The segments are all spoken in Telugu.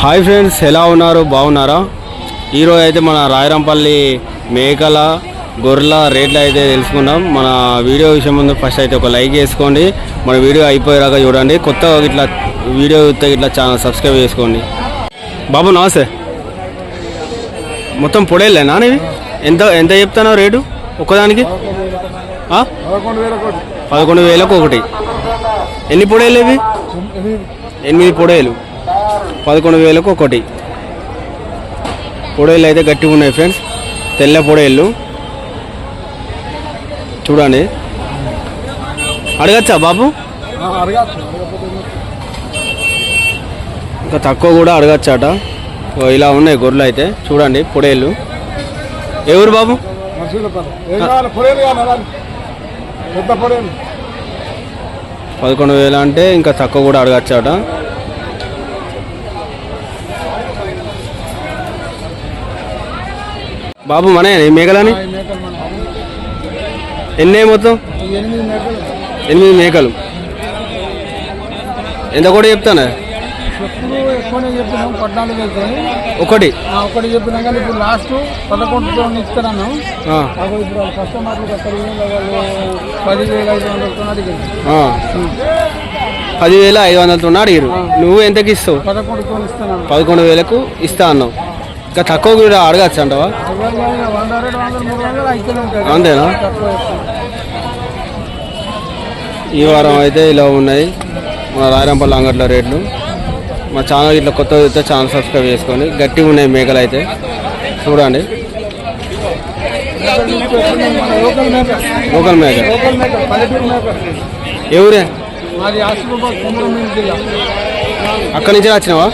హాయ్ ఫ్రెండ్స్ ఎలా ఉన్నారు? బాగున్నారా? ఈరోజు అయితే మన రాయరంపల్లి మేకల గొర్రెల రేట్లు అయితే తెలుసుకుందాం. మన వీడియో విషయం ముందు ఫస్ట్ అయితే ఒక లైక్ వేసుకోండి మన వీడియో అయిపోయేలాగా చూడండి. కొత్తగా ఇట్లా వీడియో చూస్తే ఇట్లా ఛానల్ సబ్స్క్రైబ్ చేసుకోండి. బాబు నమస్తే. మొత్తం పొడేళ్ళేనా ఇవి ఎంత ఎంత చెప్తానో రేటు? ఒక్కదానికి? పదకొండు పదకొండు వేలకు ఒకటి. ఎన్ని పొడేలు ఇవి ఎనిమిది పొడేలు. పదకొండు వేలకు ఒకటి. పొడేలు అయితే గట్టిగా ఉన్నాయి ఫ్రెండ్స్. తెల్ల పొడేళ్ళు. చూడండి. అడగచ్చా బాబు? ఇంకా తక్కువ కూడా అడగచ్చాట. ఇలా ఉన్నాయి గొర్రెలు అయితే. చూడండి పొడేళ్ళు. ఎవరు బాబు? పదకొండు వేలు అంటే ఇంకా తక్కువ కూడా అడగచ్చాట. బాబు మనే మేకలని? ఎన్ని మొత్తం? ఎనిమిది మేకలు. ఎంత కూడా చెప్తాను? ఒకటి. ఒకటి చెప్పినాం కానీ ఇప్పుడు లాస్ట్ పదకొండుతో ఇస్తున్నాను ఆ, నాకు ఇప్పుడు వాళ్ళ కస్టమర్లకు అక్కడ వాళ్ళు పదివేల ఐదు వందలతో అడిగింది ఆ. పదివేల ఐదు వందలతో అడిగారు. నువ్వు ఎంతకి ఇస్తావు పదకొండు వేలకు ఇస్తా అన్నావు. ఇంకా తక్కువ కూడా అడగచ్చు అంటావా? అంతేనా. ఈ వారం అయితే ఇలా ఉన్నాయి. మన రాయరంపల్లి అంగట్ల రేట్లు. మా ఛానల్ ఇట్లా కొత్త వస్తే ఛానల్ సబ్స్క్రైబ్ చేసుకోండి. గట్టిగా ఉన్నాయి మేకలు అయితే. చూడండి. లోకల్ మేక. ఎవరే అక్కడి నుంచి వచ్చినావా?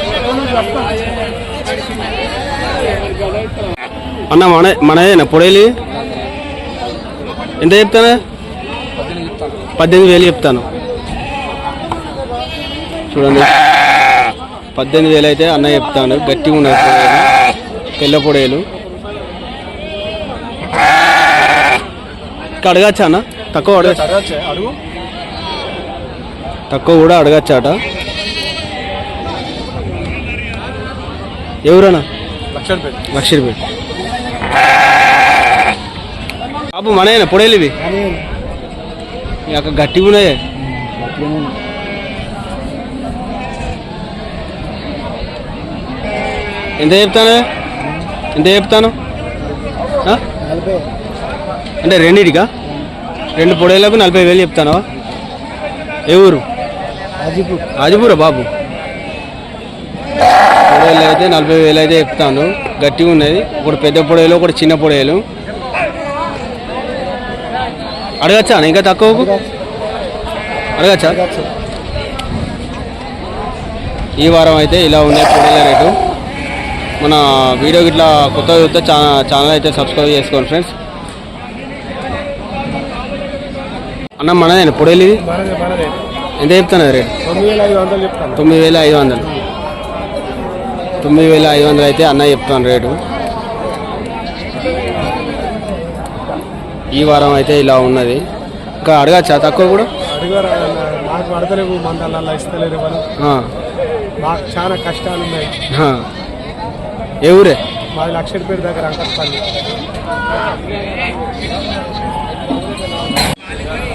అన్న మన మనదేనా? పొడేలి? ఎంత చెప్తానా? పద్దెనిమిది వేలు చెప్తాను. చూడండి. పద్దెనిమిది వేలు అయితే అన్న చెప్తాను. గట్టిగా ఉన్నాయి తెల్ల పొడేలు. ఇంకా అడగచ్చా అన్న? తక్కువ అడగచ్చు? అడుగు. తక్కువ కూడా అడగచ్చాట ఎవరన్నా? లక్షలు పెట్టి లక్ష రూపాయలు. బాబు మనయేనా పొడేలు ఇవి అక్కడ గట్టిగా ఉన్నాయి ఎంత చెప్తాను? ఎంత చెప్తాను? అంటే రెండింటికా? రెండు పొడేలకు నలభై వేలు చెప్తాను ఏ ఊరు? ఆదిపూర. బాబు. పొడేలు అయితే నలభై వేలు అయితే చెప్తాను. గట్టిగా ఉన్నది ఒకటి పెద్ద పొడేలు ఒకటి చిన్న పొడేలు. అడగచ్చా? ఇంకా తక్కువకు అడగచ్చా? ఈ వారం అయితే ఇలా ఉన్నాయి పొడేల రేటు. మన వీడియో ఇట్లా కొత్త చూస్తే ఛానల్ అయితే సబ్స్క్రైబ్ చేసుకోండి ఫ్రెండ్స్. అన్న మనదేనా పొడేలు ఇది? ఎంత చెప్తాను రేటు? తొమ్మిది వేల ఐదు వందలు తొమ్మిది వేల ఐదు వందలు. అయితే అన్న చెప్తాను రేటు. ఈ వారం అయితే ఇలా ఉన్నది. ఇంకా అడగచ్చా? తక్కువ కూడా? పడతలేవు మందల ఇస్తలేరు చాలా కష్టాలు ఉన్నాయి ఆ. ఏ ఊరే? మాది లక్షడిపేట దగ్గర అంకట్పల్లి.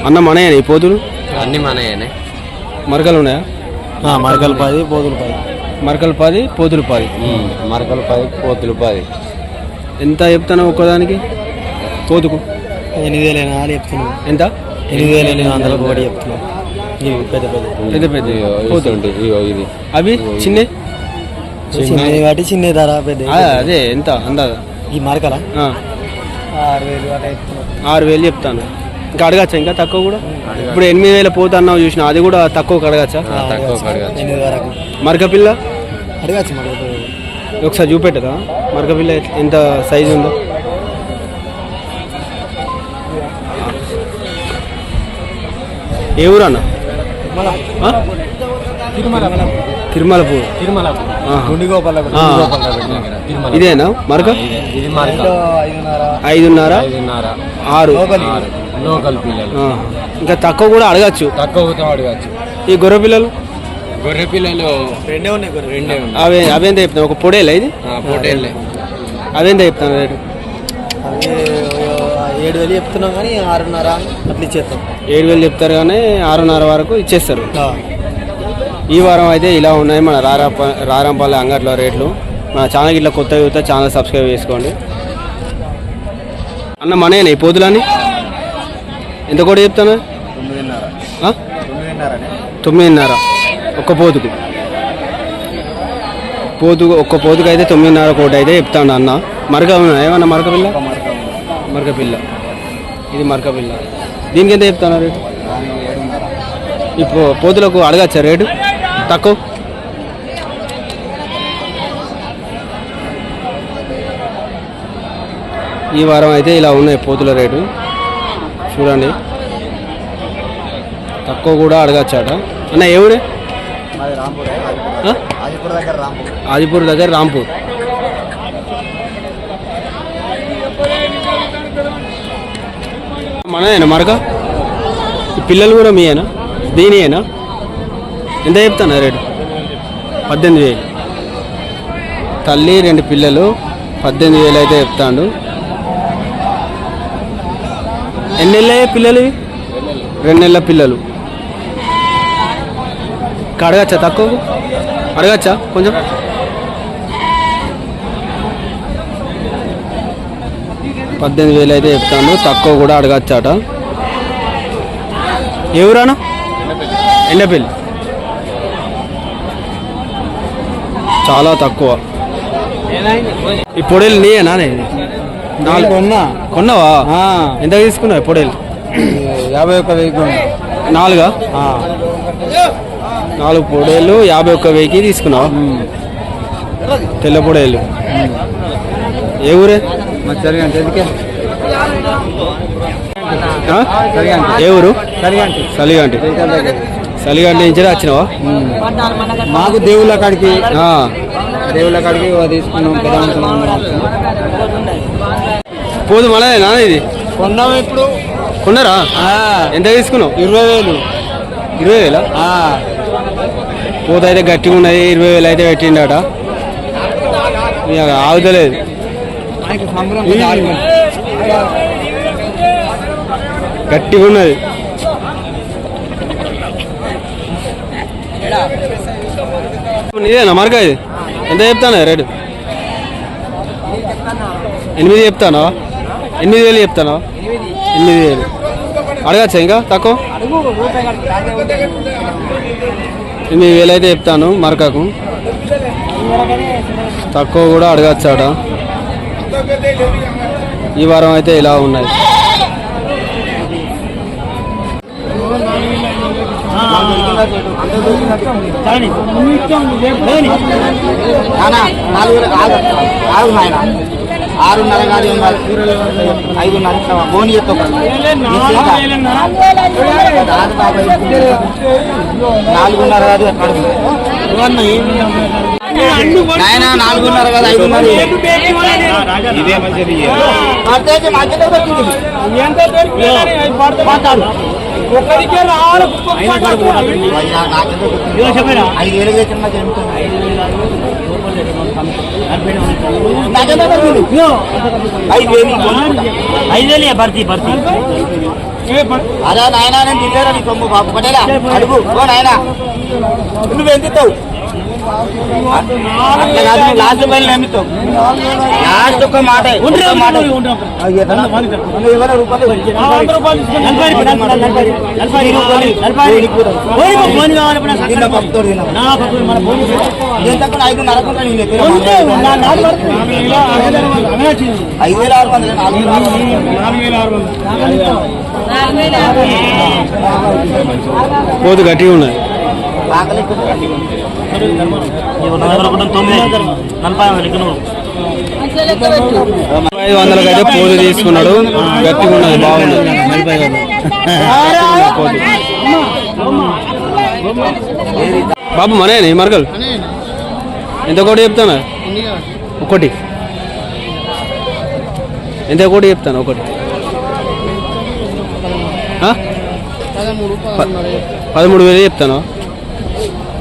అన్న మనయా ఈ పోతులు? అన్ని మనయేనే మరకలు ఉన్నాయా మరకలు పది పోతులు పది మరకలు పది పోతులు పది మరకలు పది పోతులు పది ఎంత చెప్తాను ఒక్కదానికి? పోతుకు. ఎనిమిది వేల నాలుగు చెప్తున్నావు ఎంత? ఎనిమిది వేల ఎనిమిది వందలకు ఒకటి చెప్తున్నావు ఇవి పెద్ద. పెద్ద పెద్ద పెద్ద పోతులు పోతుంటే ఇగో ఇది. అవి? చిన్న చిన్నది కాబట్టి చిన్న ధర పెద్ద. అదే ఎంత? అందాజ? ఈ మరకల? ఆ. ఆరు వేలు ఆరు చెప్తాను. ఇంకా అడగచ్చా ఇంకా తక్కువ కూడా? ఇప్పుడు ఎనిమిది వేల పోతా అన్నావు చూసిన అది కూడా తక్కువ అడగచ్చా? తక్కువ అడగచ్చు. ఎనిమిది వరకు. మరక పిల్ల? అడగచ్చు మరొక ఒకసారి చూపెట్టదా? మరక పిల్ల ఎంత సైజు ఉందో? ఏ ఊరు అన్న? ఆ? తిరుమల తిరుమల పూ తిరుమల ఆహా. గుండిగోపాల ఆ. ఇదేనా? మరక? ఇది. మరక. ఐదున్నర. ఆరు. లోకల్ పిల్లలు. ఇంకా తక్కువ కూడా అడగచ్చు. తక్కువతో అడగచ్చు. ఈ గొర్రె పిల్లలు? గొర్రె పిల్లలు రెండే ఉన్నాయి రెండే ఉన్నాయి. అవి అవేంత చెప్తాను ఒక పొడేలా ఇది? పొటేళ్ళే అవేంత చెప్తాను రేటు. అవి ఏడు వేలు చెప్తున్నాం కానీ ఆరున్నర అట్లా ఇచ్చేస్తాం. ఏడు వేలు చెప్తారు కానీ ఆరున్నర వరకు ఇచ్చేస్తారు. ఈ వారం అయితే ఇలా ఉన్నాయి మన రారాప రారంపల్లి అంగట్లో రేట్లు. మన ఛానల్ ఇట్లా కొత్త యూత్ ఛానల్ సబ్స్క్రైబ్ చేసుకోండి. అన్న మనేనా ఈ పోతులని ఎంత కూడా చెప్తాను తొమ్మిదిన్నర. ఒక్క పోతుకు. పోతుకు ఒక్క పోతుకు అయితే తొమ్మిదిన్నర కోటి అయితే చెప్తాను అన్న. మరక ఏమన్నా మరక పిల్ల మరక పిల్ల ఇది మరక పిల్ల దీనికి ఎంత చెప్తాను రేటు? ఇప్పుడు పోతులకు అడగచ్చా రేటు? తక్కువ? ఈ వారం అయితే ఇలా ఉన్నాయి పోతుల రేటు. చూడండి. తక్కువ కూడా అడగచ్చాట. అన్న ఆ? ఆదిపూర్ దగ్గర రాంపూర్ ఆదిపూర్ దగ్గర రాంపూర్ మనదేనా మరక? ఈ పిల్లలు కూడా మీయేనా? దీనియేనా? ఎంత చెప్తాను రేటు? పద్దెనిమిది వేలు. తల్లి రెండు పిల్లలు పద్దెనిమిది వేలు అయితే చెప్తాడు. ఎన్ని నెలలే పిల్లలు రెండు నెలల పిల్లలు. ఇంకా అడగచ్చా తక్కువ అడగచ్చా? కొంచెం? పద్దెనిమిది వేలు అయితే చెప్తాను తక్కువ కూడా అడగచ్చాట. ఎవరానా ఎండపల్లి చాలా తక్కువ. ఈ పొడేలు నీయేనా నేను నాలుగు. కొన్నా. కొన్నావా? ఎంత తీసుకున్నావు పొడేలు? యాభై ఒక్క వెయ్యి నాలుగా? నాలుగు పొడేలు యాభై ఒక్క వెయ్యికి తీసుకున్నావు? తెల్ల పొడేలు. ఏ ఊరే? మరి ఎందుకే? ఏ ఊరు? సలిగంటి. సలిగంటి నుంచి వచ్చినావా? మాకు దేవుళ్ళ కాడికి. దేవుళ్ళ కాడికి తీసుకున్నాం పోదు మళ్ళా ఇది? కొన్నాం ఇప్పుడు. కొన్నారా? ఎంత తీసుకున్నావు? ఇరవై వేలు. ఇరవై వేలా? పోత అయితే గట్టిగా ఉన్నది ఇరవై వేలు అయితే పెట్టిండట. ఆగుతలేదు గట్టిగా ఉన్నది. నీదేనా మరక ఇది? ఎంత చెప్తాను రేటు? ఎనిమిది చెప్తానా ఎనిమిది వేలు చెప్తానా ఎనిమిది వేలు. అడగచ్చా ఇంకా? తక్కువ? ఎనిమిది వేలు అయితే చెప్తాను మరకకు తక్కువ కూడా అడగచ్చాడ? ఈ వారం అయితే ఇలా ఉన్నాయి. ఆరున్నర కాదు ఉన్నారు కాదు ఐదున్నర భోని బోని నాలుగున్నర కాదు కడుపు నాయన నాలుగున్నర కాదు ఐదున్నర. ఇదే మంచిది. మాట్లాడు. ఐదు వేలు చేసిన ఐదు వేలు. ఐదు వేలు భర్తీ భర్తీ. అదే నాయన నేను తింటారా నీ సొమ్ము బాబు పటేలా అడుగు. ఓ నాయన నువ్వు ఎంత ఇస్తావు అట్లా కాదు నువ్వు లాస్ట్ పైన నమ్మిస్తావు లాస్ట్ ఒక మాట ఒక్క మాట ఇరవై రూపాయలు తిన్న పప్పుతో తిన్నా ఐదు నరకుండా ఐదు వేల ఆరు వందలు నాలుగు వేల ఆరు పోతు గట్టిగా ఉన్నది ఆకలి ఐదు వందలకి అయితే పోతు తీసుకున్నాడు. గట్టిగా ఉన్నది బాగుంది. బాబు మనే మరకలు. ఎంత కోటి చెప్తాను? ఒకటి. ఎంత కోటి చెప్తాను? ఒకటి. పదమూడు వేలు చెప్తాను.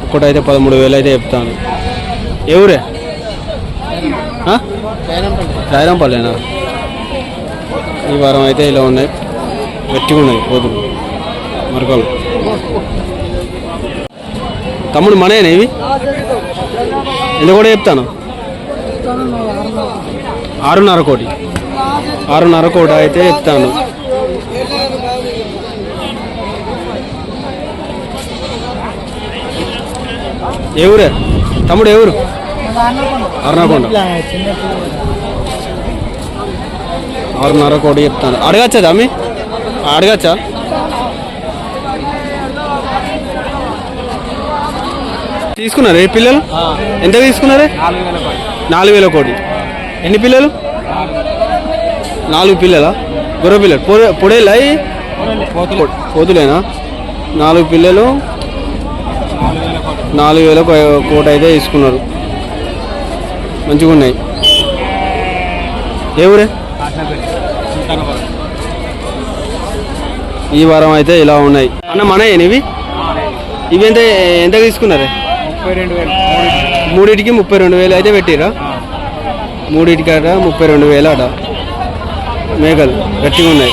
ఒకటి అయితే పదమూడు వేలు అయితే చెప్తాను ఎవరే రాయరంపల్లేనా? ఈ వారం అయితే ఇలా ఉన్నాయి. గట్టిగా ఉన్నాయి పోతులు మరకలు. తమ్ముడు మనేనా ఇవి? ఇది కూడా చెప్తాను. ఆరున్నర కోటి. ఆరున్నర కోటి అయితే చెప్తాను. ఏ ఊరే తమ్ముడు ఏ ఊరు అరుణాకొండ ఆరున్నర కోటి చెప్తాను. అడగచ్చా తమ్మి అడగచ్చా? తీసుకున్నారు ఏ పిల్లలు? ఎంత తీసుకున్నారే? నాలుగు వేల కోటి ఎన్ని పిల్లలు? నాలుగు పిల్లలా? గొర్రె పిల్లలు పొడే పొడేలా. పోతులేనా? నాలుగు పిల్లలు. నాలుగు వేల కో- అయితే తీసుకున్నారు. మంచిగా ఉన్నాయి ఏ ఊరే? ఈ వారం అయితే ఇలా ఉన్నాయి. అన్న మన ఇవి ఇవి ఎంత ఎంత తీసుకున్నారే? మూడింటికి ముప్పై రెండు వేలు అయితే పెట్టిరా? మూడింటికి అట ముప్పై రెండు వేలు అట మేకలు గట్టిగా ఉన్నాయి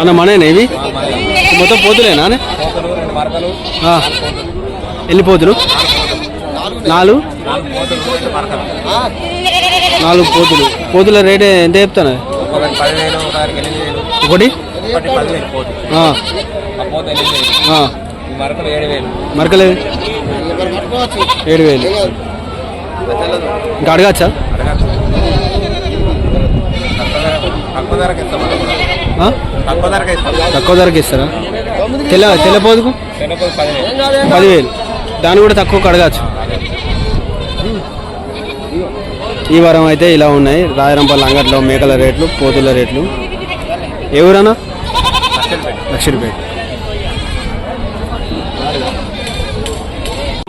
అన్న మనేనా ఇవి? మొత్తం పోతులేనా అన్న? ఎన్ని పోతులు? నాలుగు? నాలుగు పోతులు. పోతుల రేట్ ఎంత చెప్తాను? ఒకటి? వేలు ఏడు వేలు మరకలే ఏడు వేలు ఇంకా అడగచ్చా? తక్కువ ధరకు ఇస్తారా? తెల్ల తెల్లపోదుకు పదివేలు. దాన్ని కూడా తక్కువ అడగచ్చు ఈ వారం అయితే ఇలా ఉన్నాయి. రాయరంపల్లి అంగట్లో మేకల రేట్లు పోతుల రేట్లు. ఏ ఊరన్నా లక్షలపేట.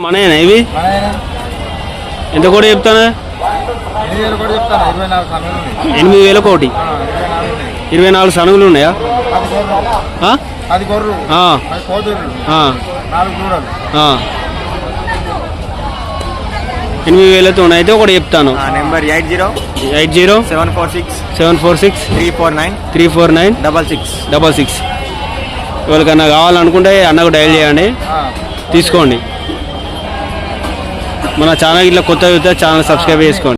మనయేనా ఇవి? ఎంత కూడా చెప్తానా? ఎనిమిది వేల కోటి. ఇరవై నాలుగు ఉన్నాయి? సనుగులు. ఉన్నాయా. ఎనిమిది వేలతో అయితే ఒకటి చెప్తాను. Number eight zero eight zero seven four six seven four six three four nine three four nine double six double six. ఎవరికన్నా కావాలనుకుంటే అన్నకు డైల్ చేయండి. తీసుకోండి. మన ఛానల్ ఇట్లా కొత్త ఛానల్ సబ్స్క్రైబ్ చేసుకోండి.